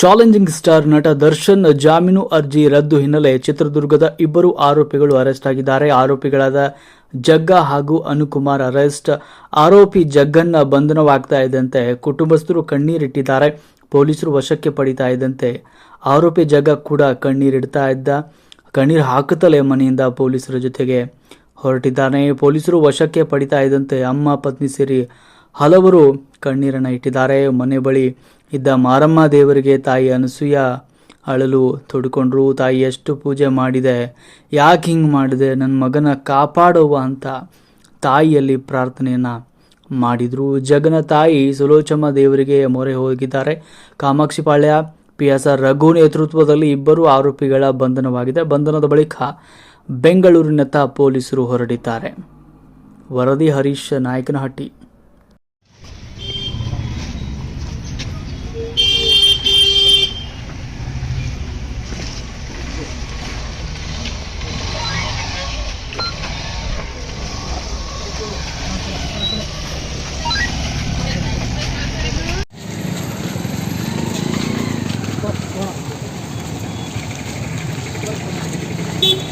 Challenging star ನಟ ದರ್ಶನ್ ಜಾಮೀನು ಅರ್ಜಿ ರದ್ದು ಹಿನ್ನೆಲೆ ಚಿತ್ರದುರ್ಗದ ಇಬ್ಬರು ಆರೋಪಿಗಳು ಅರೆಸ್ಟ್ ಆಗಿದ್ದಾರೆ. ಆರೋಪಿಗಳಾದ ಜಗ್ಗ ಹಾಗೂ ಅನುಕುಮಾರ್ ಅರೆಸ್ಟ್. ಆರೋಪಿ ಜಗ್ಗನ್ನ ಬಂಧನವಾಗ್ತಾ ಇದ್ದಂತೆ ಕುಟುಂಬಸ್ಥರು ಕಣ್ಣೀರಿಟ್ಟಿದ್ದಾರೆ. ಪೊಲೀಸರು ವಶಕ್ಕೆ ಪಡಿತಾ ಇದ್ದಂತೆ ಆರೋಪಿ ಜಗ್ಗ ಕೂಡ ಕಣ್ಣೀರಿಡ್ತಾ ಇದ್ದ. ಕಣ್ಣೀರು ಹಾಕುತ್ತಲೇ ಮನೆಯಿಂದ ಪೊಲೀಸರ ಜೊತೆಗೆ ಹೊರಟಿದ್ದಾನೆ. ಪೊಲೀಸರು ವಶಕ್ಕೆ ಪಡಿತಾ ಇದ್ದಂತೆ ಅಮ್ಮ, ಪತ್ನಿ ಸೇರಿ ಹಲವರು ಕಣ್ಣೀರನ್ನು ಇಟ್ಟಿದ್ದಾರೆ. ಮನೆ ಬಳಿ ಇದ್ದ ಮಾರಮ್ಮ ದೇವರಿಗೆ ತಾಯಿ ಅನಸೂಯ ಅಳಲು ತೊಡ್ಕೊಂಡ್ರು. ತಾಯಿ ಎಷ್ಟು ಪೂಜೆ ಮಾಡಿದೆ? ಯಾಕೆ ಹಿಂಗೆ ಮಾಡಿದೆ? ನನ್ನ ಮಗನ ಕಾಪಾಡುವ ಅಂತ ತಾಯಿಯಲ್ಲಿ ಪ್ರಾರ್ಥನೆಯನ್ನು ಮಾಡಿದರು. ಜಗನ ತಾಯಿ ಸುಲೋಚಮ್ಮ ದೇವರಿಗೆ ಮೊರೆ ಹೋಗಿದ್ದಾರೆ. Kamakshipalya P S R Raghu ನೇತೃತ್ವದಲ್ಲಿ ಇಬ್ಬರು ಆರೋಪಿಗಳ ಬಂಧನವಾಗಿದೆ. ಬಂಧನದ ಬಳಿಕ ಬೆಂಗಳೂರಿನತ್ತ ಪೊಲೀಸರು ಹೊರಡಿದ್ದಾರೆ. ವರದಿ ಹರೀಶ್ ನಾಯಕನಹಟ್ಟಿ. Beep.